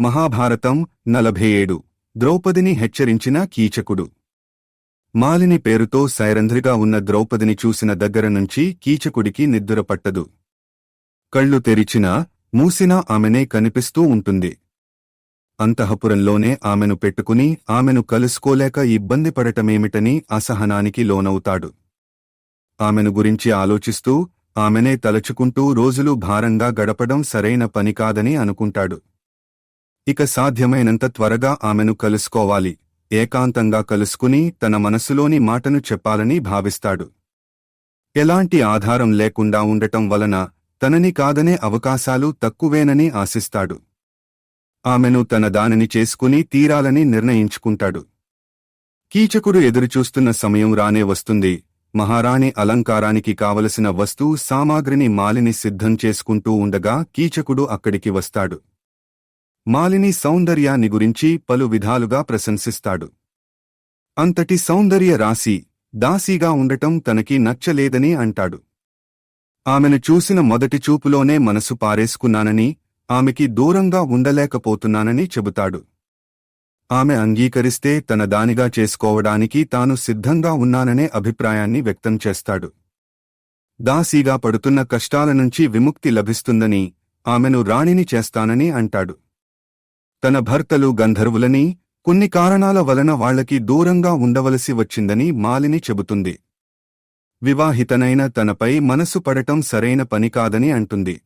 మహాభారతం నలభై ఏడు ద్రౌపదిని హెచ్చరించిన కీచకుడు. మాలిని పేరుతో సైరంధ్రిగా ఉన్న ద్రౌపదిని చూసిన దగ్గర నుంచి కీచకుడికి నిద్ర పట్టదు. కళ్ళు తెరిచినా మూసినా ఆమెనే కనిపిస్తూ ఉంటుంది. అంతఃపురంలోనే ఆమెను పెట్టుకుని ఆమెను కలుసుకోలేక ఇబ్బంది పడటమేమిటని అసహనానికి లోనవుతాడు. ఆమెను గురించి ఆలోచిస్తూ ఆమెనే తలచుకుంటూ రోజులు భారంగా గడపడం సరైన పని కాదని అనుకుంటాడు. ఇక సాధ్యమైనంత త్వరగా ఆమెను కలుసుకోవాలి. ఏకాంతంగా కలుసుకుని తన మనసులోని మాటను చెప్పాలని భావిస్తాడు. ఎలాంటి ఆధారం లేకుండా ఉండటం వలన తనని కాదనే అవకాశాలు తక్కువేనని ఆశిస్తాడు. ఆమెను తన దానిని చేసుకుని తీరాలని నిర్ణయించుకుంటాడు. కీచకుడు ఎదురుచూస్తున్న సమయం రానే వస్తుంది. మహారాణి అలంకారానికి కావలసిన వస్తు సామాగ్రిని మాలిని సిద్ధం చేసుకుంటూ ఉండగా కీచకుడు అక్కడికి వస్తాడు. మాలిని సౌందర్యాన్ని గురించి పలు విధాలుగా ప్రశంసిస్తాడు. అంతటి సౌందర్య రాశి దాసీగా ఉండటం తనకి నచ్చలేదని అంటాడు. ఆమెను చూసిన మొదటి చూపులోనే మనసు పారేసుకున్నానని ఆమెకి దూరంగా ఉండలేకపోతున్నానని చెబుతాడు. ఆమె అంగీకరిస్తే తన దానిగా చేసుకోవడానికి తాను సిద్ధంగా ఉన్నాననే అభిప్రాయాన్ని వ్యక్తం చేస్తాడు. దాసీగా పడుతున్న కష్టాల నుంచి విముక్తి లభిస్తుందని ఆమెను రాణిని చేస్తానని అంటాడు. తన భర్తలు గంధర్వులని కొన్ని కారణాల వలన వాళ్ళకి దూరంగా ఉండవలసి వచ్చిందని మాలిని చెబుతుంది. వివాహితనైన తనపై మనసు పడటం సరైన పని కాదని అంటుంది.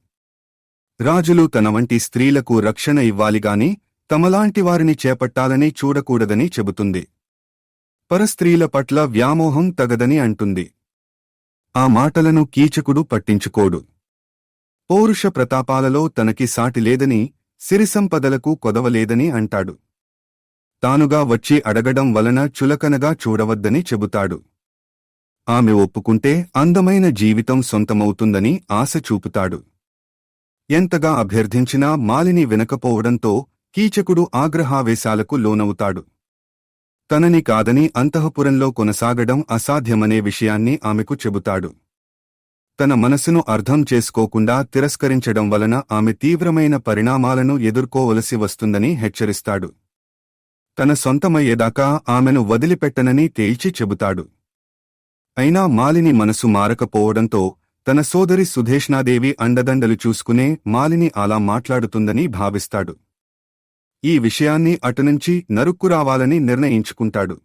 రాజులు తన వంటి స్త్రీలకు రక్షణ ఇవ్వాలిగాని తమలాంటి వారిని చేపట్టాలని చూడకూడదని చెబుతుంది. పరస్త్రీల పట్ల వ్యామోహం తగదని అంటుంది. ఆ మాటలను కీచకుడు పట్టించుకోడు. పౌరుష ప్రతాపాలలో తనకి సాటి లేదని సిరిసంపదలకు కొదవలేదని అంటాడు. తానుగా వచ్చి అడగడం వలన చులకనగా చూడవద్దని చెబుతాడు. ఆమె ఒప్పుకుంటే అందమైన జీవితం సొంతమవుతుందని ఆశ చూపుతాడు. ఎంతగా అభ్యర్థించినా మాలిని వినకపోవడంతో కీచకుడు ఆగ్రహావేశాలకు లోనవుతాడు. తనని కాదని అంతఃపురంలో కొనసాగడం అసాధ్యమనే విషయాన్ని ఆమెకు చెబుతాడు. తన మనసును అర్థం చేసుకోకుండా తిరస్కరించడం వలన ఆమె తీవ్రమైన పరిణామాలను ఎదుర్కోవలసి వస్తుందని హెచ్చరిస్తాడు. తన సొంతమయ్యేదాకా ఆమెను వదిలిపెట్టనని తేల్చి చెబుతాడు. అయినా మాలిని మనసు మారకపోవడంతో తన సోదరి సుధేష్ణాదేవి అండదండలు చూసుకునే మాలిని అలా మాట్లాడుతుందని భావిస్తాడు. ఈ విషయాన్ని అటునుంచి నరుక్కురావాలని నిర్ణయించుకుంటాడు.